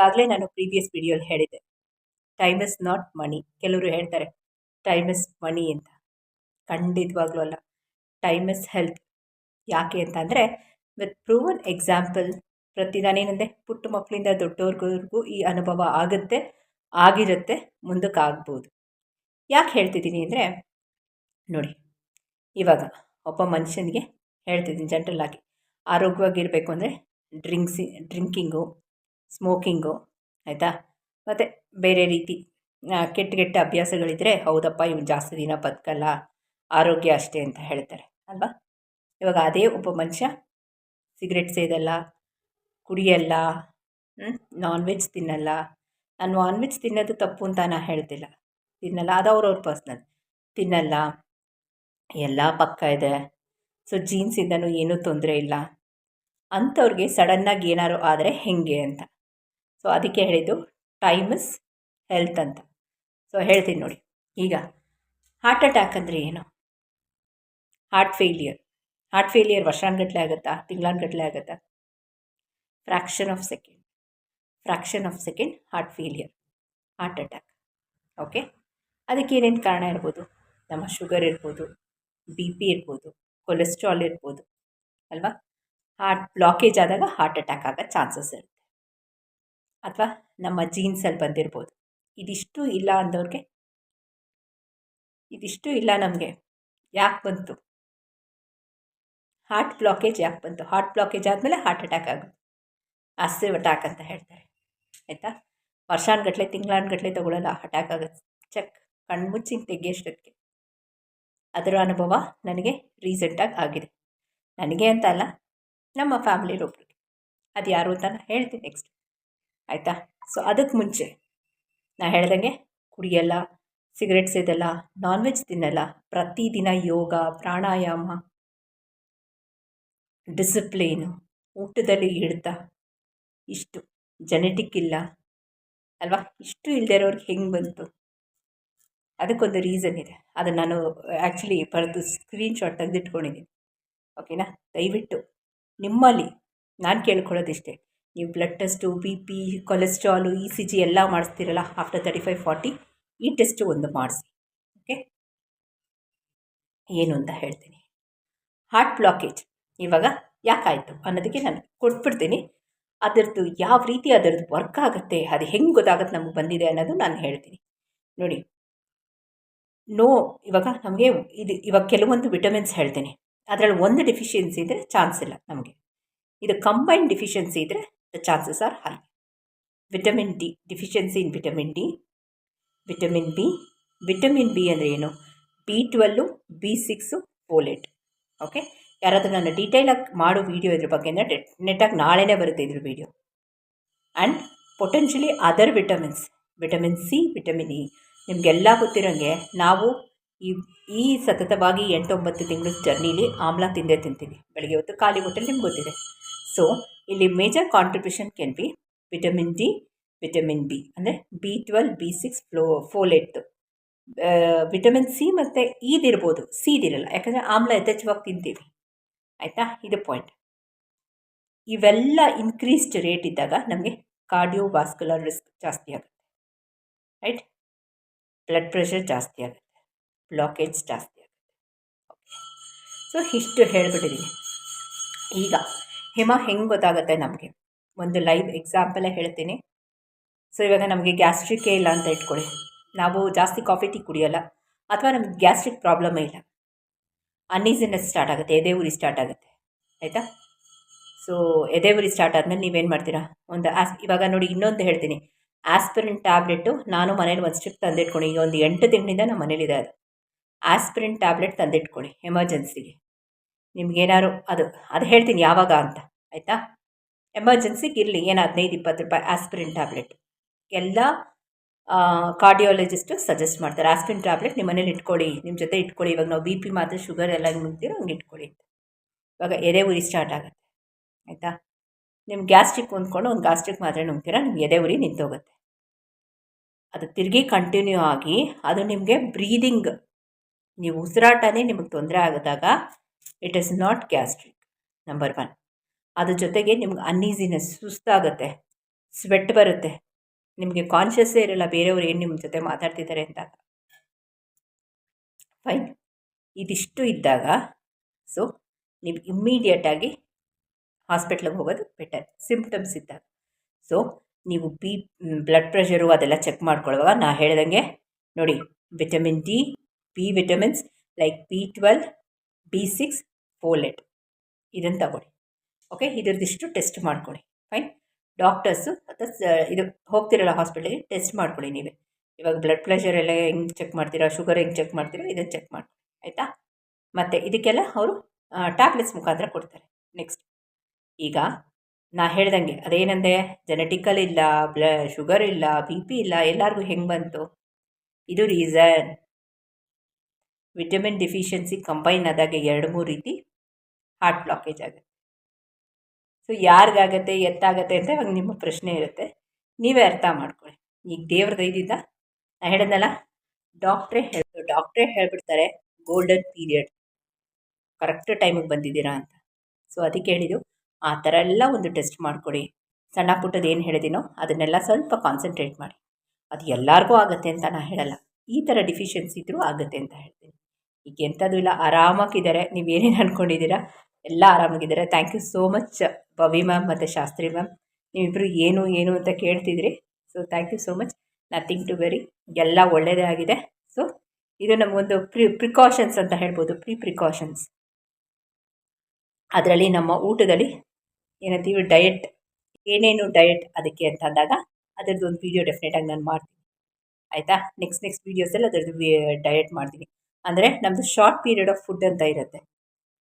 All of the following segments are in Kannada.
ಈಗಾಗಲೇ ನಾನು ಪ್ರೀವಿಯಸ್ ವಿಡಿಯೋಲಿ ಹೇಳಿದೆ ಟೈಮ್ ಇಸ್ ನಾಟ್ ಮನಿ ಕೆಲವರು ಹೇಳ್ತಾರೆ ಟೈಮ್ ಇಸ್ ಮನಿ ಅಂತ. ಖಂಡಿತವಾಗ್ಲೂ ಅಲ್ಲ. ಟೈಮ್ ಇಸ್ ಹೆಲ್ತ್ ಯಾಕೆ ಅಂತಂದರೆ ವಿತ್ ಪ್ರೂವನ್ ಎಕ್ಸಾಂಪಲ್ ಪ್ರತಿ ನಾನೇನಂದೆ ಪುಟ್ಟ ಮಕ್ಕಳಿಂದ ದೊಡ್ಡವ್ರಿಗೂ ಈ ಅನುಭವ ಆಗುತ್ತೆ, ಆಗಿರುತ್ತೆ, ಮುಂದಕ್ಕಾಗ್ಬೋದು. ಯಾಕೆ ಹೇಳ್ತಿದ್ದೀನಿ ಅಂದರೆ, ನೋಡಿ, ಇವಾಗ ಒಬ್ಬ ಮನುಷ್ಯನಿಗೆ ಹೇಳ್ತಿದ್ದೀನಿ ಜನರಲ್ ಆಗಿ, ಆರೋಗ್ಯವಾಗಿರಬೇಕು ಅಂದರೆ ಡ್ರಿಂಕ್ಸಿ, ಡ್ರಿಂಕಿಂಗು ಸ್ಮೋಕಿಂಗು, ಆಯಿತಾ? ಮತ್ತು ಬೇರೆ ರೀತಿ ಕೆಟ್ಟ ಕೆಟ್ಟ ಅಭ್ಯಾಸಗಳಿದ್ದರೆ ಹೌದಪ್ಪ, ಇವ್ನು ಜಾಸ್ತಿ ದಿನ ಬದುಕಲ್ಲ, ಆರೋಗ್ಯ ಅಷ್ಟೇ ಅಂತ ಹೇಳ್ತಾರೆ, ಅಲ್ವಾ? ಇವಾಗ ಅದೇ ಒಬ್ಬ ಮನುಷ್ಯ ಸಿಗರೆಟ್ ಸೇದಲ್ಲ, ಕುಡಿಯಲ್ಲ ನಾನ್ ವೆಜ್ ತಿನ್ನಲ್ಲ. ನಾನು ನಾನ್ ವೆಜ್ ತಿನ್ನೋದು ತಪ್ಪು ಅಂತ ನಾನು ಹೇಳ್ತಿಲ್ಲ. ತಿನ್ನಲ್ಲ, ಅದು ಅವ್ರವ್ರ ಪರ್ಸ್ನಲ್ ತಿನ್ನಲ್ಲ, ಎಲ್ಲ ಪಕ್ಕ ಇದೆ. ಸೊ ಜೀನ್ಸಿಂದನೂ ಏನೂ ತೊಂದರೆ ಇಲ್ಲ. ಅಂಥವ್ರಿಗೆ ಸಡನ್ನಾಗಿ ಏನಾದ್ರು ಆದರೆ ಹೇಗೆ ಅಂತ. ಸೊ ಅದಕ್ಕೆ ಹೇಳಿದ್ದು ಟೈಮ್ ಹೆಲ್ತ್ ಅಂತ. ಸೊ ಹೇಳ್ತೀನಿ ನೋಡಿ. ಈಗ ಹಾರ್ಟ್ ಅಟ್ಯಾಕ್ ಅಂದರೆ ಏನು? ಹಾರ್ಟ್ ಫೇಲಿಯರ್ ಹಾರ್ಟ್ ಫೇಲಿಯರ್ ವರ್ಷಾನುಗಟ್ಲೆ ಆಗುತ್ತಾ? ತಿಂಗಳಾನುಗಟ್ಲೆ ಆಗುತ್ತಾ? Fraction of second fraction of second heart failure heart attack okay ಅದಕ್ಕೆ ಏನೇನು ಕಾರಣ ಇರ್ಬೋದು? ನಮ್ಮ ಶುಗರ್ ಇರ್ಬೋದು ಬಿ ಪಿ ಇರ್ಬೋದು ಕೊಲೆಸ್ಟ್ರಾಲ್ ಇರ್ಬೋದು, ಅಲ್ವಾ? ಹಾರ್ಟ್ ಬ್ಲಾಕೇಜ್ ಆದಾಗ ಹಾರ್ಟ್ ಅಟ್ಯಾಕ್ ಆಗೋ ಚಾನ್ಸಸ್ ಇರುತ್ತೆ. ಅಥವಾ ನಮ್ಮ ಜೀನ್ಸಲ್ಲಿ ಬಂದಿರ್ಬೋದು. ಇದಿಷ್ಟು ಇಲ್ಲ ಅಂದವ್ರಿಗೆ, ಇದಿಷ್ಟು ಇಲ್ಲ ನಮಗೆ, ಯಾಕೆ ಬಂತು? ಹಾರ್ಟ್ ಬ್ಲಾಕೇಜ್ ಯಾಕೆ ಬಂತು? ಹಾರ್ಟ್ ಬ್ಲಾಕೇಜ್ ಆದಮೇಲೆ ಹಾರ್ಟ್ ಅಟ್ಯಾಕ್ ಆಗುತ್ತೆ. ಆಸ್ಟಿವ್ ಅಟ್ಯಾಕ್ ಅಂತ ಹೇಳ್ತಾರೆ. ಆಯಿತಾ? ವರ್ಷಾನುಗಟ್ಲೆ ತಿಂಗಳಾನುಗಟ್ಲೆ ತಗೊಳ್ಳಲ್ಲ ಅಟ್ಯಾಕ್ ಆಗುತ್ತೆ. ಚೆಕ್. ಕಣ್ಮುಚ್ಚಿ ತೆಗಿಯೋಷ್ಟೊತ್ತಿಗೆ ಅದರ ಅನುಭವ ನನಗೆ ರೀಸೆಂಟಾಗಿ ಆಗಿದೆ. ನನಗೆ ಅಂತ ಅಲ್ಲ, ನಮ್ಮ ಫ್ಯಾಮ್ಲಿಲೊಬ್ರಿಗೆ ಅದು ಯಾರು ಅಂತ ನಾನು ಹೇಳ್ತೀನಿ ನೆಕ್ಸ್ಟ್ ಆಯಿತಾ? ಸೊ ಅದಕ್ಕೆ ಮುಂಚೆ ನಾನು ಹೇಳ್ದಂಗೆ ಕುಡಿಯಲ್ಲ ಸಿಗರೆಟ್ ಸೇದಲ್ಲ ನಾನ್ ವೆಜ್ ತಿನ್ನಲ್ಲ, ಪ್ರತಿದಿನ ಯೋಗ, ಪ್ರಾಣಾಯಾಮ ಡಿಸಿಪ್ಲೀನು ಊಟದಲ್ಲಿ ಹಿಡ್ತ ಇಷ್ಟು. ಜೆನೆಟಿಕ್ ಇಲ್ಲ. ಅಲ್ವಾ? ಇಷ್ಟು ಇಲ್ಲದೆ ಇರೋರಿಗೆ ಹೆಂಗೆ ಬಂತು? ಅದಕ್ಕೊಂದು ರೀಸನ್ ಇದೆ. ಅದನ್ನು ನಾನು ಆ್ಯಕ್ಚುಲಿ ಬರೆದು ಸ್ಕ್ರೀನ್ಶಾಟ್ ತೆಗೆದಿಟ್ಕೊಂಡಿದ್ದೀನಿ. ಓಕೆನಾ ದಯವಿಟ್ಟು ನಿಮ್ಮಲ್ಲಿ ನಾನು ಕೇಳ್ಕೊಳ್ಳೋದಿಷ್ಟೇ. ನೀವು blood test B P cholesterol E C G ಎಲ್ಲ ಮಾಡಿಸ್ತೀರಲ್ಲ ಆಫ್ಟರ್ ತರ್ಟಿ ಫೈವ್ ಫಾರ್ಟಿ ಈ ಟೆಸ್ಟು ಒಂದು ಮಾಡಿಸಿ ಓಕೆ ಏನು ಅಂತ ಹೇಳ್ತೀನಿ. ಹಾರ್ಟ್ ಬ್ಲಾಕೇಜ್ ಇವಾಗ ಯಾಕಾಯಿತು ಅನ್ನೋದಕ್ಕೆ ನಾನು ಕೊಟ್ಬಿಡ್ತೀನಿ. ಅದರದ್ದು ಯಾವ ರೀತಿ ಅದರದ್ದು ವರ್ಕ್ ಆಗುತ್ತೆ, ಅದು ಹೆಂಗೆ ಗೊತ್ತಾಗುತ್ತೆ ನಮಗೆ ಬಂದಿದೆ ಅನ್ನೋದು ನಾನು ಹೇಳ್ತೀನಿ. ನೋಡಿ ನೋ ಇವಾಗ ನಮಗೆ ಇದು, ಇವಾಗ ಕೆಲವೊಂದು ವಿಟಮಿನ್ಸ್ ಹೇಳ್ತೀನಿ. ಅದರಲ್ಲಿ ಒಂದು ಡಿಫಿಷಿಯನ್ಸಿ ಇದ್ದರೆ ಚಾನ್ಸ್ ಇಲ್ಲ ನಮಗೆ. ಇದು ಕಂಬೈನ್ ಡಿಫಿಷಿಯನ್ಸಿ ಇದ್ದರೆ the chances are high. Vitamin D deficiency in vitamin D vitamin B vitamin B ಅಂದರೆ ಏನು? B twelve B six folate okay ಯಾರಾದರೂ ನಾನು ಡೀಟೇಲಾಗಿ ಮಾಡೋ ವೀಡಿಯೋ ಇದ್ರ ಬಗ್ಗೆ ಅಂದರೆ ನೆಟ್ಟಾಗಿ ನಾಳೆನೇ ಬರುತ್ತೆ ಇದ್ರ video and potentially other vitamins vitamin C vitamin E ನಿಮಗೆಲ್ಲ ಗೊತ್ತಿರೋಂಗೆ ನಾವು ಈ ಈ ಸತತವಾಗಿ ಎಂಟೊಂಬತ್ತು ತಿಂಗಳ ಜರ್ನಿಲಿ ಆಮ್ಲ ತಿಂದೇ ತಿಂತೀವಿ. ಬೆಳಗ್ಗೆ ಹೊತ್ತು ಖಾಲಿ ಹೊಟ್ಟೆಲಿ ನಿಮ್ಗೆ ಗೊತ್ತಿದೆ. ಸೊ ಇಲ್ಲಿ major contribution can be vitamin D vitamin B ಅಂದರೆ ಬಿ ಟ್ವೆಲ್ ಬಿ ಸಿಕ್ಸ್ ಫ್ಲೋ ಫೋಲೆಟ್ದು ವಿಟಮಿನ್ ಸಿ ಮತ್ತು ಈದಿರ್ಬೋದು ಸಿದಿರಲ್ಲ ಯಾಕಂದರೆ ಆಮ್ಲ ಯಥೇಚ್ಛವಾಗಿ ತಿಂತೀವಿ. ಆಯಿತಾ? ಇದು ಪಾಯಿಂಟ್ ಇವೆಲ್ಲ ಇನ್ಕ್ರೀಸ್ಡ್ ರೇಟ್ ಇದ್ದಾಗ ನಮಗೆ ಕಾರ್ಡಿಯೋವಾಸ್ಕುಲರ್ ರಿಸ್ಕ್ ಜಾಸ್ತಿ ಆಗುತ್ತೆ. ರೈಟ್ ಬ್ಲಡ್ ಪ್ರೆಷರ್ ಜಾಸ್ತಿ ಆಗುತ್ತೆ. ಬ್ಲಾಕೇಜ್ ಜಾಸ್ತಿ ಆಗುತ್ತೆ. ಓಕೆ ಸೊ ಇಷ್ಟು ಹೇಳ್ಬಿಟ್ಟಿದ್ದೀನಿ ಈಗ ಹಿಮ ಹೆಂಗೆ ಗೊತ್ತಾಗುತ್ತೆ ನಮಗೆ? ಒಂದು ಲೈವ್ ಎಕ್ಸಾಂಪಲೇ ಹೇಳ್ತೀನಿ. ಸೊ ಇವಾಗ ನಮಗೆ ಗ್ಯಾಸ್ಟ್ರಿಕ್ಕೇ ಇಲ್ಲ ಅಂತ ಇಟ್ಕೊಳ್ಳಿ. ನಾವು ಜಾಸ್ತಿ ಕಾಫಿ ಟೀ ಕುಡಿಯೋಲ್ಲ. ಅಥವಾ ನಮಗೆ ಗ್ಯಾಸ್ಟ್ರಿಕ್ ಪ್ರಾಬ್ಲಮೇ ಇಲ್ಲ. ಅನ್ಈಸಿನೆಸ್ ಸ್ಟಾರ್ಟ್ ಆಗುತ್ತೆ ಎದೆ ಉರಿ ಸ್ಟಾರ್ಟ್ ಆಗುತ್ತೆ. ಆಯಿತಾ? ಸೊ ಎದೆ ಉರಿ ಸ್ಟಾರ್ಟ್ ಆದಮೇಲೆ ನೀವೇನು ಮಾಡ್ತೀರಾ? ಒಂದು ಆಸ್ ಇವಾಗ ನೋಡಿ ಇನ್ನೊಂದು ಹೇಳ್ತೀನಿ. ಆಸ್ಪಿರಿನ್ ಟ್ಯಾಬ್ಲೆಟು ನಾನು ಮನೇಲಿ ಒಂದು ಸ್ಟ್ರಿಪ್ ತಂದಿಟ್ಕೊಂಡು ಈಗ ಒಂದು ಎಂಟು ತಿಂಗಳಿಂದ ನಮ್ಮ ಮನೇಲಿದೆ ಅದು. ಆಸ್ಪಿರಿನ್ ಟ್ಯಾಬ್ಲೆಟ್ ತಂದಿಟ್ಕೊಳ್ಳಿ ಎಮರ್ಜೆನ್ಸಿಗೆ ನಿಮ್ಗೇನಾದ್ರು ಅದು ಅದು ಹೇಳ್ತೀನಿ ಯಾವಾಗ ಅಂತ. ಆಯಿತಾ? ಎಮರ್ಜೆನ್ಸಿಗೆ ಇರಲಿ, ಏನು ಹದಿನೈದು, ಇಪ್ಪತ್ತು ರೂಪಾಯಿ ಆಸ್ಪಿರಿನ್ ಟ್ಯಾಬ್ಲೆಟ್ ಎಲ್ಲ ಕಾರ್ಡಿಯೋಲಜಿಸ್ಟು ಸಜೆಸ್ಟ್ ಮಾಡ್ತಾರೆ. ಆಸ್ಪಿರಿನ್ ಟ್ಯಾಬ್ಲೆಟ್ ನಿಮ್ಮ ಮನೇಲಿ ಇಟ್ಕೊಳ್ಳಿ ನಿಮ್ಮ ಜೊತೆ ಇಟ್ಕೊಳ್ಳಿ. ಇವಾಗ ನಾವು ಬಿ ಪಿ ಮಾತ್ರ ಶುಗರ್ ಎಲ್ಲ ನುಗ್ತೀರೋ ಹಂಗೆ ಇಟ್ಕೊಳ್ಳಿ ಇವಾಗ ಎದೆ ಉರಿ ಸ್ಟಾರ್ಟ್ ಆಗುತ್ತೆ. ಆಯಿತಾ? ನಿಮ್ಮ ಗ್ಯಾಸ್ಟ್ರಿಕ್ ಹೊಂದ್ಕೊಂಡು ಒಂದು ಗ್ಯಾಸ್ಟ್ರಿಕ್ ಮಾತ್ರೆ ನುಂಗ್ತೀರ ನಿಮ್ಗೆ ಎದೆ ಉರಿ ನಿಂತೋಗುತ್ತೆ. ಅದು ತಿರುಗಿ ಕಂಟಿನ್ಯೂ ಆಗಿ, ಅದು ನಿಮಗೆ ಬ್ರೀದಿಂಗ್ ನೀವು ಉಸಿರಾಟನೇ ನಿಮಗೆ ತೊಂದರೆ ಆಗದಾಗ it is not gastric number one ಅದ್ರ ಜೊತೆಗೆ ನಿಮ್ಗೆ ಅನ್ಈಸಿನೆಸ್ ಸುಸ್ತಾಗುತ್ತೆ ಸ್ವೆಟ್ ಬರುತ್ತೆ, ನಿಮಗೆ ಕಾನ್ಷಿಯಸ್ಸೇ ಇರಲ್ಲ, ಬೇರೆಯವ್ರು ಏನು ನಿಮ್ಮ ಜೊತೆ ಮಾತಾಡ್ತಿದ್ದಾರೆ ಅಂತ ಫೈನ್ ಇದಿಷ್ಟು ಇದ್ದಾಗ ಸೊ ನೀವು ಇಮ್ಮಿಡಿಯೇಟಾಗಿ ಹಾಸ್ಪಿಟ್ಲಿಗೆ ಹೋಗೋದು ಬೆಟರ್ ಸಿಂಪ್ಟಮ್ಸ್ ಇದ್ದಾಗ. ಸೊ ನೀವು ಬಿ ಬ್ಲಡ್ ಪ್ರೆಷರು ಅದೆಲ್ಲ ಚೆಕ್ ಮಾಡ್ಕೊಳ್ಳುವಾಗ ನಾ ಹೇಳ್ದಂಗೆ, ನೋಡಿ vitamin D B vitamins like B twelve B six folate ಇದನ್ನು ತಗೊಳ್ಳಿ. ಓಕೆ ಇದರದಿಷ್ಟು ಟೆಸ್ಟ್ ಮಾಡ್ಕೊಳ್ಳಿ. ಫೈನ್ ಡಾಕ್ಟರ್ಸು ಅಥವಾ ಇದು ಹೋಗ್ತಿರಲ್ಲ ಹಾಸ್ಪಿಟಲಿಗೆ ಟೆಸ್ಟ್ ಮಾಡ್ಕೊಳ್ಳಿ ನೀವೇ. ಇವಾಗ ಬ್ಲಡ್ ಪ್ರೆಷರ್ ಎಲ್ಲ ಹೆಂಗೆ ಚೆಕ್ ಮಾಡ್ತೀರಾ? ಶುಗರ್ ಹೆಂಗೆ ಚೆಕ್ ಮಾಡ್ತೀರಾ? ಇದನ್ನು ಚೆಕ್ ಮಾಡ್ಕೊಳ್ಳಿ. ಆಯಿತಾ? ಮತ್ತು ಇದಕ್ಕೆಲ್ಲ ಅವರು ಟ್ಯಾಬ್ಲೆಟ್ಸ್ ಮುಖಾಂತರ ಕೊಡ್ತಾರೆ. ನೆಕ್ಸ್ಟ್ ಈಗ ನಾ ಹೇಳ್ದಂಗೆ, ಅದೇನಂದೆ? ಜೆನೆಟಿಕಲ್ ಇಲ್ಲ ಬ್ಲ ಶುಗರ್ ಇಲ್ಲ ಬಿ ಪಿ ಇಲ್ಲ, ಎಲ್ಲರಿಗೂ ಹೆಂಗೆ ಬಂತು? ಇದು ರೀಸನ್ ವಿಟಮಿನ್ ಡಿಫಿಷಿಯನ್ಸಿ ಕಂಬೈನ್ ಆದಾಗ ಎರಡು ಮೂರು ರೀತಿ ಹಾರ್ಟ್ ಬ್ಲಾಕೇಜ್ ಆಗುತ್ತೆ. ಸೊ ಯಾರಿಗಾಗತ್ತೆ, ಎತ್ತಾಗತ್ತೆ ಅಂತ ಇವಾಗ ನಿಮ್ಮ ಪ್ರಶ್ನೆ ಇರುತ್ತೆ. ನೀವೇ ಅರ್ಥ ಮಾಡ್ಕೊಳ್ಳಿ. ಈಗ ದೇವ್ರ ಇದ್ದಿದ್ದ ನಾ ಹೇಳಿದ್ನಲ್ಲ ಡಾಕ್ಟ್ರೇ ಹೇಳಿದ್ರು ಡಾಕ್ಟ್ರೇ ಹೇಳ್ಬಿಡ್ತಾರೆ ಗೋಲ್ಡನ್ ಪೀರಿಯಡ್ ಕರೆಕ್ಟ್ ಟೈಮಿಗೆ ಬಂದಿದ್ದೀರಾ ಅಂತ. ಸೊ ಅದಕ್ಕೆ ಹೇಳಿದ್ದು, ಆ ಥರ ಎಲ್ಲ ಒಂದು ಟೆಸ್ಟ್ ಮಾಡಿಕೊಡಿ. ಸಣ್ಣ ಪುಟ್ಟದ್ದು ಏನು ಹೇಳಿದ್ದೀನೋ ಅದನ್ನೆಲ್ಲ ಸ್ವಲ್ಪ ಕಾನ್ಸಂಟ್ರೇಟ್ ಮಾಡಿ. ಅದು ಎಲ್ಲರಿಗೂ ಆಗುತ್ತೆ ಅಂತ ನಾನು ಹೇಳಲ್ಲ. ಈ ಥರ ಡಿಫಿಷಿಯನ್ಸಿ ಇದ್ದರೂ ಆಗುತ್ತೆ ಅಂತ ಹೇಳ್ತೀನಿ. ಈಗ ಎಂಥದ್ದು ಇಲ್ಲ ಆರಾಮಾಗಿದ್ದಾರೆ ನೀವು ಏನೇನು ಅಂದ್ಕೊಂಡಿದ್ದೀರಾ ಎಲ್ಲ ಆರಾಮಾಗಿದ್ದಾರೆ thank you so much Bhavi ma'am ಮತ್ತು ಶಾಸ್ತ್ರಿ ಮ್ಯಾಮ್ ನೀವಿಬ್ಬರು ಏನು ಏನು ಅಂತ ಕೇಳ್ತಿದ್ರಿ. So thank you so much nothing to very ಎಲ್ಲ ಒಳ್ಳೆಯದೇ ಆಗಿದೆ. ಸೊ ಇದು ನಮಗೊಂದು ಪ್ರಿ ಪ್ರಿಕಾಷನ್ಸ್ ಅಂತ ಹೇಳ್ಬೋದು. ಪ್ರೀ ಪ್ರಿಕಾಷನ್ಸ್ ಅದರಲ್ಲಿ ನಮ್ಮ ಊಟದಲ್ಲಿ ಏನಂತೀವಿ ಡಯಟ್ ಏನೇನು ಡಯಟ್ ಅದಕ್ಕೆ ಅಂತ ಅಂದಾಗ ಅದರದ್ದು ಒಂದು ವೀಡಿಯೋ ಡೆಫಿನೆಟಾಗಿ ನಾನು ಮಾಡ್ತೀನಿ. ಆಯಿತಾ? ನೆಕ್ಸ್ಟ್ ನೆಕ್ಸ್ಟ್ ವೀಡಿಯೋಸಲ್ಲಿ ಅದರದ್ದು ಡಯಟ್ ಮಾಡ್ತೀನಿ. ಅಂದರೆ ನಮ್ಮದು ಶಾರ್ಟ್ ಪೀರಿಯಡ್ ಆಫ್ ಫುಡ್ ಅಂತ ಇರುತ್ತೆ.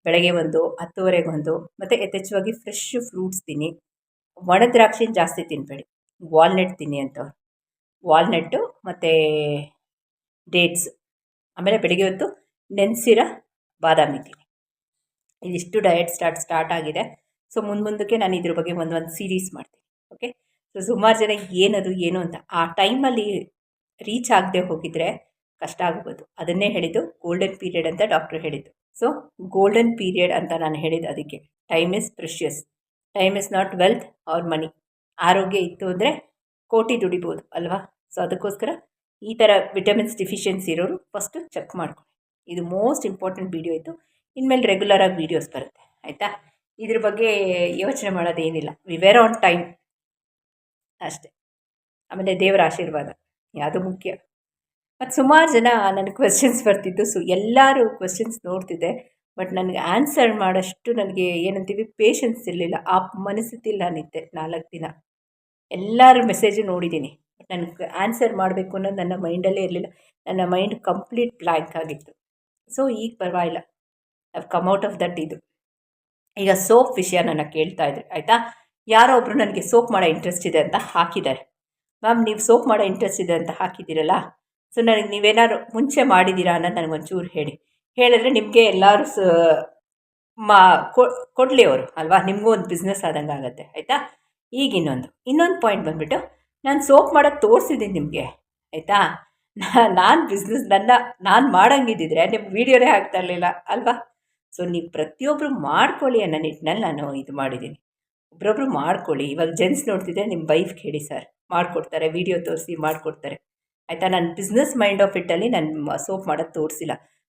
ಬೆಳಗ್ಗೆ ಒಂದು ಹತ್ತುವರೆಗೆ ಒಂದು ಮತ್ತು ಯಥೇಚ್ಛವಾಗಿ ಫ್ರೆಶ್ ಫ್ರೂಟ್ಸ್ ತಿನ್ನಿ. ಒಣ ದ್ರಾಕ್ಷಿ ಜಾಸ್ತಿ ತಿನ್ನಬೇಡಿ ವಾಲ್ನಟ್ ತಿನ್ನಿ ಅಂತ ವಾಲ್ನಟ್ಟು ಮತ್ತು ಡೇಟ್ಸ್ ಆಮೇಲೆ ಬೆಳಿಗ್ಗೆ ಹೊತ್ತು ನೆನೆಸಿರೋ ಬಾದಾಮಿ ತಿನ್ನಿ. ಇದಿಷ್ಟು ಡಯಟ್ ಸ್ಟಾರ್ಟ್ ಸ್ಟಾರ್ಟ್ ಆಗಿದೆ. ಸೊ ಮುಂದೆ ಮುಂದಕ್ಕೆ ನಾನು ಇದ್ರ ಬಗ್ಗೆ ಒಂದು ಒಂದು ಸೀರೀಸ್ ಮಾಡ್ತೀನಿ. ಓಕೆ ಸೊ ಸುಮಾರು ಜನ ಏನದು, ಏನು ಅಂತ ಆ ಟೈಮಲ್ಲಿ ರೀಚ್ ಆಗದೆ ಹೋಗಿದ್ರೆ ಕಷ್ಟ ಆಗ್ಬೋದು ಅದನ್ನೇ ಹೇಳಿದ್ದು ಗೋಲ್ಡನ್ ಪೀರಿಯಡ್ ಅಂತ ಡಾಕ್ಟ್ರು ಹೇಳಿದ್ದು. ಸೊ ಗೋಲ್ಡನ್ ಪೀರಿಯಡ್ ಅಂತ ನಾನು ಹೇಳಿದ್ದು ಅದಕ್ಕೆ. Time is precious time is not wealth or money ಆರೋಗ್ಯ ಇತ್ತು ಅಂದರೆ ಕೋಟಿ ದುಡಿಬೋದು, ಅಲ್ವಾ? ಸೊ ಅದಕ್ಕೋಸ್ಕರ ಈ ಥರ ವಿಟಮಿನ್ಸ್ ಡಿಫಿಷಿಯನ್ಸಿ ಇರೋರು ಫಸ್ಟು ಚೆಕ್ ಮಾಡ್ಕೊಳ್ಳಿ. ಇದು ಮೋಸ್ಟ್ ಇಂಪಾರ್ಟೆಂಟ್ ವೀಡಿಯೋ ಇತ್ತು. ಇನ್ಮೇಲೆ ರೆಗ್ಯುಲರ್ ಆಗಿ ವೀಡಿಯೋಸ್ ಬರುತ್ತೆ. ಆಯಿತಾ? ಇದ್ರ ಬಗ್ಗೆ ಯೋಚನೆ ಮಾಡೋದೇನಿಲ್ಲ ವಿ ವೇರ್ ಆನ್ ಟೈಮ್ ಅಷ್ಟೇ. ಆಮೇಲೆ ದೇವರ ಆಶೀರ್ವಾದ. ಅದು ಮುಖ್ಯ? ಮತ್ತು ಸುಮಾರು ಜನ ನನಗೆ ಕ್ವೆಶನ್ಸ್ ಬರ್ತಿದ್ದು. ಸೊ ಎಲ್ಲರೂ ಕ್ವೆಶನ್ಸ್ ನೋಡ್ತಿದ್ದೆ. ಬಟ್ ನನಗೆ ಆನ್ಸರ್ ಮಾಡೋಷ್ಟು ನನಗೆ ಏನಂತೀವಿ ಪೇಷನ್ಸ್ ಇರಲಿಲ್ಲ. ಆ ಮನಸ್ಥಿತಿ ಇಲ್ಲ ನಿದ್ದೆ ನಾಲ್ಕು ದಿನ. ಎಲ್ಲರ ಮೆಸೇಜು ನೋಡಿದ್ದೀನಿ ಬಟ್ ನನಗೆ ಆನ್ಸರ್ ಮಾಡಬೇಕು ಅನ್ನೋದು ನನ್ನ ಮೈಂಡಲ್ಲೇ ಇರಲಿಲ್ಲ. ನನ್ನ ಮೈಂಡ್ ಕಂಪ್ಲೀಟ್ ಬ್ಲ್ಯಾಂಕ್ ಆಗಿತ್ತು. ಸೊ ಈಗ ಪರವಾಗಿಲ್ಲ. I've come out of that ಇದು. ಈಗ ಸೋಪ್ ವಿಷಯ ನನ್ನ ಕೇಳ್ತಾ ಇದ್ರಿ. ಆಯಿತಾ? ಯಾರೋ ಒಬ್ಬರು ನನಗೆ ಸೋಪ್ ಮಾಡೋ ಇಂಟ್ರೆಸ್ಟ್ ಇದೆ ಅಂತ ಹಾಕಿದ್ದಾರೆ. ಮ್ಯಾಮ್, ನೀವು ಸೋಪ್ ಮಾಡೋ ಇಂಟ್ರೆಸ್ಟ್ ಇದೆ ಅಂತ ಹಾಕಿದ್ದೀರಲ್ಲ? ಸೊ ನನಗೆ ನೀವೇನಾದ್ರು ಮುಂಚೆ ಮಾಡಿದ್ದೀರಾ ಅನ್ನೋದು ನನಗೆ ಒಂಚೂರು ಹೇಳಿ. ಹೇಳಿದ್ರೆ ನಿಮಗೆ ಎಲ್ಲರೂ ಸ, ಮಾ ಕೊಡಲಿ ಅವರು, ಅಲ್ವಾ? ನಿಮಗೂ ಒಂದು ಬಿಸ್ನೆಸ್ ಆದಂಗೆ ಆಗುತ್ತೆ, ಆಯಿತಾ? ಈಗ ಇನ್ನೊಂದು ಇನ್ನೊಂದು ಪಾಯಿಂಟ್ ಬಂದುಬಿಟ್ಟು ನಾನು ಸೋಪ್ ಮಾಡೋದು ತೋರಿಸಿದ್ದೀನಿ ನಿಮಗೆ, ಆಯಿತಾ? ನಾನು ಬಿಸ್ನೆಸ್ ನನ್ನ, ನಾನು ಮಾಡಂಗಿದ್ದಿದ್ರೆ ನಿಮ್ಮ ವೀಡಿಯೋನೇ ಆಗ್ತಾ ಇರಲಿಲ್ಲ, ಅಲ್ವಾ? ಸೊ ನೀವು ಪ್ರತಿಯೊಬ್ಬರು ಮಾಡ್ಕೊಳ್ಳಿ ಅನ್ನೋ ನಿಟ್ಟಿನಲ್ಲಿ ನಾನು ಇದು ಮಾಡಿದ್ದೀನಿ. ಒಬ್ರೊಬ್ರು ಮಾಡ್ಕೊಳ್ಳಿ. ಇವಾಗ ಜೆಂಟ್ಸ್ ನೋಡ್ತಿದ್ರೆ ನಿಮ್ಮ ವೈಫ್ ಹೇಳಿ ಸರ್ ಮಾಡಿಕೊಡ್ತಾರೆ ವೀಡಿಯೋ ತೋರಿಸಿ ಮಾಡಿಕೊಡ್ತಾರೆ. ಆಯಿತಾ? ನಾನು ಬಿಸ್ನೆಸ್ ಮೈಂಡ್ ಆಫ್ ಇಟ್ಟಲ್ಲಿ ನಾನು ಸೋಪ್ ಮಾಡೋದು ತೋರಿಸಿಲ್ಲ.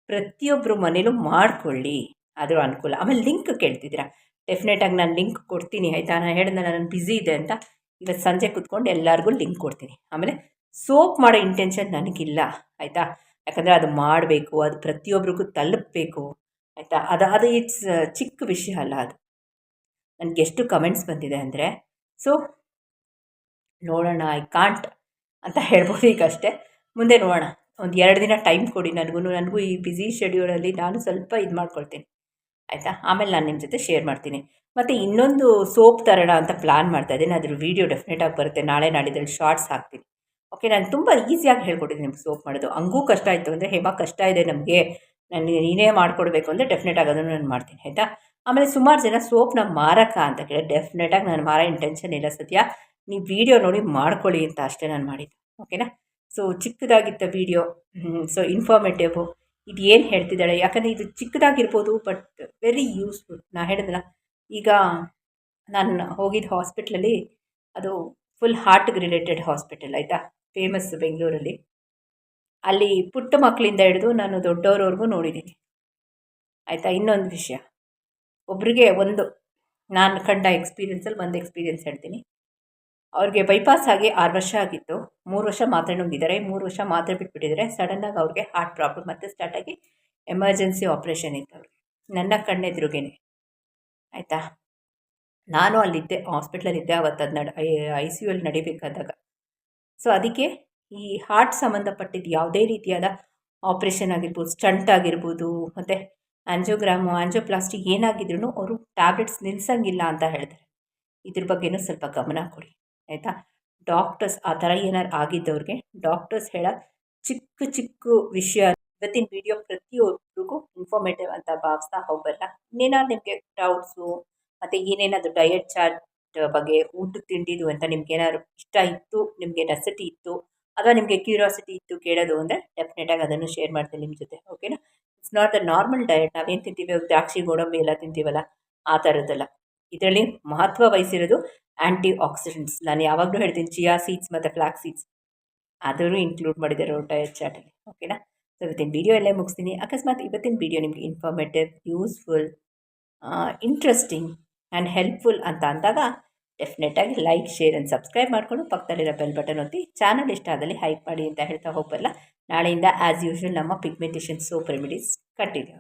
ಪ್ರತಿಯೊಬ್ಬರು ಮನೇಲೂ ಮಾಡಿಕೊಳ್ಳಿ. ಅದು ಅನುಕೂಲ. ಆಮೇಲೆ ಲಿಂಕ್ ಕೇಳ್ತಿದ್ದೀರಾ? ಡೆಫಿನೆಟಾಗಿ ನಾನು ಲಿಂಕ್ ಕೊಡ್ತೀನಿ, ಆಯಿತಾ? ನಾನು ಹೇಳಿದ್ನ ನಾನು ಬ್ಯುಸಿ ಇದೆ ಅಂತ. ಇವತ್ತು ಸಂಜೆ ಕೂತ್ಕೊಂಡು ಎಲ್ಲರಿಗೂ ಲಿಂಕ್ ಕೊಡ್ತೀನಿ. ಆಮೇಲೆ ಸೋಪ್ ಮಾಡೋ ಇಂಟೆನ್ಷನ್ ನನಗಿಲ್ಲ, ಆಯಿತಾ? ಯಾಕಂದರೆ ಅದು ಮಾಡಬೇಕು, ಅದು ಪ್ರತಿಯೊಬ್ಬರಿಗೂ ತಲುಪಬೇಕು, ಆಯಿತಾ? ಅದು ಅದು ಇಟ್ಸ್ ಚಿಕ್ಕ ವಿಷಯ ಅಲ್ಲ ಅದು. ನನಗೆ ಎಷ್ಟು ಕಮೆಂಟ್ಸ್ ಬಂದಿದೆ ಅಂದರೆ ಸೊ ನೋಡೋಣ ಐ ಕಾಂಟ್ ಅಂತ ಹೇಳ್ಬೋದು ಈಗಷ್ಟೇ. ಮುಂದೆ ನೋಡೋಣ. ಒಂದು ಎರಡು ದಿನ ಟೈಮ್ ಕೊಡಿ ನನಗೂ. ನನಗೂ ಈ ಬ್ಯುಸಿ ಶೆಡ್ಯೂಲಲ್ಲಿ ನಾನು ಸ್ವಲ್ಪ ಇದು ಮಾಡ್ಕೊಳ್ತೀನಿ. ಆಯಿತಾ? ಆಮೇಲೆ ನಾನು ನಿಮ್ಮ ಜೊತೆ ಶೇರ್ ಮಾಡ್ತೀನಿ. ಮತ್ತು ಇನ್ನೊಂದು ಸೋಪ್ ತರೋಣ ಅಂತ ಪ್ಲಾನ್ ಮಾಡ್ತಾ ಇದ್ದೀನಿ. ಅದ್ರ ವೀಡಿಯೋ ಡೆಫಿನೆಟಾಗಿ ಬರುತ್ತೆ. ನಾಳೆ ನಾಡಿದ್ರಲ್ಲಿ ಶಾರ್ಟ್ಸ್ ಹಾಕ್ತೀನಿ. ಓಕೆ ನಾನು ತುಂಬ ಈಸಿಯಾಗಿ ಹೇಳ್ಕೊಟ್ಟಿದ್ದೀನಿ ನಿಮ್ಗೆ ಸೋಪ್ ಮಾಡೋದು. ಹಂಗೂ ಕಷ್ಟ ಆಯಿತು ಅಂದರೆ, ಹೇಮ, ಕಷ್ಟ ಇದೆ ನಮಗೆ. ನಾನು ನೀನೇ ಮಾಡಿಕೊಡ್ಬೇಕು ಅಂದರೆ ಡೆಫಿನೆಟಾಗಿ ಅದನ್ನು ನಾನು ಮಾಡ್ತೀನಿ. ಆಯಿತಾ? ಆಮೇಲೆ ಸುಮಾರು ಜನ ಸೋಪ್ನ ಮಾರಕ ಅಂತ ಕೇಳಿ ಡೆಫಿನೆಟಾಗಿ ನಾನು ಮಾರೋ ಇಂಟೆನ್ಷನ್ ಇಲ್ಲ ಸದ್ಯ ನೀವು ವಿಡಿಯೋ ನೋಡಿ ಮಾಡ್ಕೊಳ್ಳಿ ಅಂತ ಅಷ್ಟೇ ನಾನು ಮಾಡಿದ್ದು ಓಕೆನಾ ಸೊ ಚಿಕ್ಕದಾಗಿತ್ತ ವಿಡಿಯೋ ಸೊ ಇನ್ಫಾರ್ಮೇಟಿವ್ ಇದು ಏನು ಹೇಳ್ತಿದ್ದಾಳೆ? ಯಾಕಂದರೆ ಇದು ಚಿಕ್ಕದಾಗಿರ್ಬೋದು ಬಟ್ ವೆರಿ ಯೂಸ್ಫುಲ್ ನಾ ಹೇಳಿದ್ನಲ್ಲ, ಈಗ ನಾನು ಹೋಗಿದ್ದ ಹಾಸ್ಪಿಟ್ಲಲ್ಲಿ ಅದು ಫುಲ್ ಹಾರ್ಟ್ಗೆ ರಿಲೇಟೆಡ್ ಹಾಸ್ಪಿಟಲ್ ಆಯಿತಾ? ಫೇಮಸ್ ಬೆಂಗಳೂರಲ್ಲಿ ಅಲ್ಲಿ. ಪುಟ್ಟ ಮಕ್ಕಳಿಂದ ಹಿಡಿದು ನಾನು ದೊಡ್ಡವ್ರವ್ರಿಗೂ ನೋಡಿದ್ದೀನಿ. ಆಯಿತಾ? ಇನ್ನೊಂದು ವಿಷಯ. ಒಬ್ರಿಗೆ ಒಂದು, ನಾನು ಕಂಡ ಎಕ್ಸ್ಪೀರಿಯೆನ್ಸಲ್ಲಿ ಒಂದು ಎಕ್ಸ್ಪೀರಿಯೆನ್ಸ್ ಹೇಳ್ತೀನಿ. ಅವ್ರಿಗೆ ಬೈಪಾಸ್ ಆಗಿ ಆರು ವರ್ಷ ಆಗಿತ್ತು. ಮೂರು ವರ್ಷ ಮಾತ್ರೆ ನುಂಗಿದ್ದಾರೆ. ಮೂರು ವರ್ಷ ಮಾತ್ರೆ ಬಿಟ್ಬಿಟ್ಟಿದ್ದಾರೆ. ಸಡನ್ನಾಗಿ ಅವ್ರಿಗೆ ಹಾರ್ಟ್ ಪ್ರಾಬ್ಲಮ್ ಮತ್ತೆ ಸ್ಟಾರ್ಟ್ ಆಗಿ ಎಮರ್ಜೆನ್ಸಿ ಆಪ್ರೇಷನ್ ಇತ್ತು ಅವ್ರಿಗೆ. ನನ್ನ ಕಣ್ಣೆದ್ರುಗೇನೆ. ಆಯಿತಾ? ನಾನು ಅಲ್ಲಿದ್ದೆ ಹಾಸ್ಪಿಟ್ಲಲ್ಲಿದ್ದೆ ಅವತ್ತು ಅದು ನಡ, ಐ ಸಿ ಯು ಅಲ್ಲಿ ನಡಿಬೇಕಾದಾಗ. ಸೊ ಅದಕ್ಕೆ ಈ ಹಾರ್ಟ್ ಸಂಬಂಧಪಟ್ಟಿದ್ದು ಯಾವುದೇ ರೀತಿಯಾದ ಆಪ್ರೇಷನ್ ಆಗಿರ್ಬೋದು ಸ್ಟಂಟ್ ಆಗಿರ್ಬೋದು, ಮತ್ತು ಆಂಜಿಯೋಗ್ರಾಮು ಆಂಜಿಯೋಪ್ಲಾಸ್ಟಿ ಏನಾಗಿದ್ರೂ ಅವರು ಟ್ಯಾಬ್ಲೆಟ್ಸ್ ನಿಲ್ಲಿಸಂಗಿಲ್ಲ ಅಂತ ಹೇಳ್ತಾರೆ. ಇದ್ರ ಬಗ್ಗೆನೂ ಸ್ವಲ್ಪ ಗಮನ ಕೊಡಿ. ಆಯಿತಾ? ಡಾಕ್ಟರ್ಸ್ ಆ ಥರ ಏನಾರು ಆಗಿದ್ದವ್ರಿಗೆ ಡಾಕ್ಟರ್ಸ್ ಹೇಳೋ ಚಿಕ್ಕ ಚಿಕ್ಕ ವಿಷಯ ಇವತ್ತಿನ ವಿಡಿಯೋ ಪ್ರತಿಯೊಬ್ಬರಿಗೂ ಇನ್ಫಾರ್ಮೇಟಿವ್ ಅಂತ ಭಾವಿಸ್ತಾ ಹೋಗಲ್ಲ ಇನ್ನೇನಾದ್ರು ನಿಮಗೆ ಡೌಟ್ಸು ಮತ್ತು ಏನೇನಾದರೂ ಡಯಟ್ ಚಾರ್ಟ್ ಬಗ್ಗೆ ಊಟ ತಿಂಡಿದು ಅಂತ ನಿಮ್ಗೇನಾದ್ರು ಇಷ್ಟ ಇತ್ತು, ನಿಮಗೆ ನೆಸಿಟಿ ಇತ್ತು, ಅಥವಾ ನಿಮಗೆ ಕ್ಯೂರಿಯಾಸಿಟಿ ಇತ್ತು ಕೇಳೋದು ಅಂದರೆ ಡೆಫಿನೆಟಾಗಿ ಅದನ್ನು ಶೇರ್ ಮಾಡ್ತೀನಿ ನಿಮ್ಮ ಜೊತೆ ಓಕೆನಾ it's not the normal diet ನಾವೇನು ತಿಂತೀವಿ? ದ್ರಾಕ್ಷಿ, ಗೋಡಂಬಿ ಎಲ್ಲ ತಿಂತೀವಲ್ಲ? ಆ ಥರದ್ದಲ್ಲ. ಇದರಲ್ಲಿ ಮಹತ್ವ ವಹಿಸಿರೋದು ಆ್ಯಂಟಿ ಆಕ್ಸಿಡೆಂಟ್ಸ್ ನಾನು ಯಾವಾಗಲೂ ಹೇಳ್ತೀನಿ ಚಿಯಾ ಸೀಡ್ಸ್ ಮತ್ತು ಫ್ಲಾಕ್ ಸೀಡ್ಸ್ ಅದನ್ನು ಇನ್ಕ್ಲೂಡ್ ಮಾಡಿದ್ದಾರೆ ಡಯಟ್ ಚಾರ್ಟಲ್ಲಿ ಓಕೆನಾ ಸೊ ಇವತ್ತಿನ ವೀಡಿಯೋ ಎಲ್ಲೇ ಮುಗಿಸ್ತೀನಿ. ಅಕಸ್ಮಾತ್ ಇವತ್ತಿನ ವೀಡಿಯೋ ನಿಮಗೆ informative useful interesting and helpful ಅಂತ ಅಂದಾಗ ಡೆಫಿನೆಟಾಗಿ ಲೈಕ್ ಶೇರ್ ಆ್ಯಂಡ್ ಸಬ್ಸ್ಕ್ರೈಬ್ ಮಾಡಿಕೊಂಡು ಪಕ್ಕದಲ್ಲಿರೋ ಬೆಲ್ ಬಟನ್ ಒತ್ತಿ ಚಾನಲ್ ಇಷ್ಟ ಆದಲ್ಲಿ ಹೈಕ್ ಮಾಡಿ ಅಂತ ಹೇಳ್ತಾ ಹೋಗಲ್ಲ ನಾಳೆಯಿಂದ ಆ್ಯಸ್ ಯೂಶ್ವಲ್ ನಮ್ಮ ಪಿಗ್ಮೆಂಟೇಷನ್ ಸೋಪ್ ರೆಮಿಡೀಸ್ ಕಂಟಿನ್ಯೂ